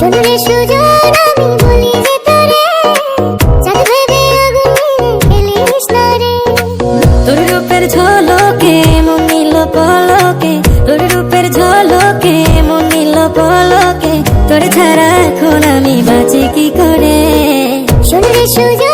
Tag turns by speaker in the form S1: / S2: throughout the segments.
S1: শুনলে সুজন আমি বলি যে তোরে। চাঁদ ভেবে আগুন খেলিস না রে।
S2: তোর রূপের ঝলকে মন নিল পলকে তোর রূপের ঝলকে মন নিল পলকে তোর ছাড়া এখন আমি বাঁচি কি করে?
S1: শুনলে সুজন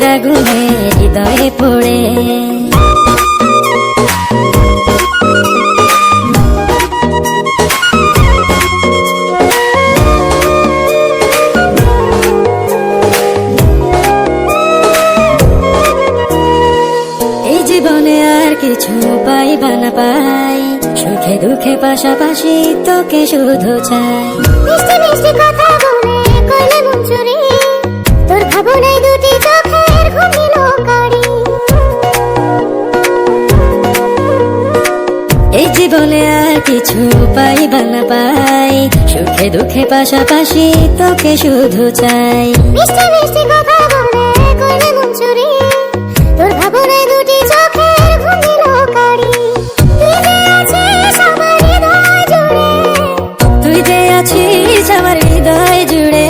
S1: রূপের আগুনে
S2: হৃদয়ে পড়ে এই জীবনে আর কিছু পাইবা না পাই। সুখে দুঃখে পাশাপাশি তোকে শুধু চাই।
S1: কথা বলে করলে মন চুরি। দুটি চোখের
S2: এই জীবনে আর কিছু পাইবা না পাই। সুখে দুঃখে পাশাপাশি তোকে শুধু চাই।
S1: মিষ্টি মিষ্টি কথা বলে মন চুরি। তোর ভাবনায় দুটি চোখের তুই যে আছিস আমার হৃদয় জুড়ে।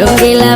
S2: রঙ্গিলা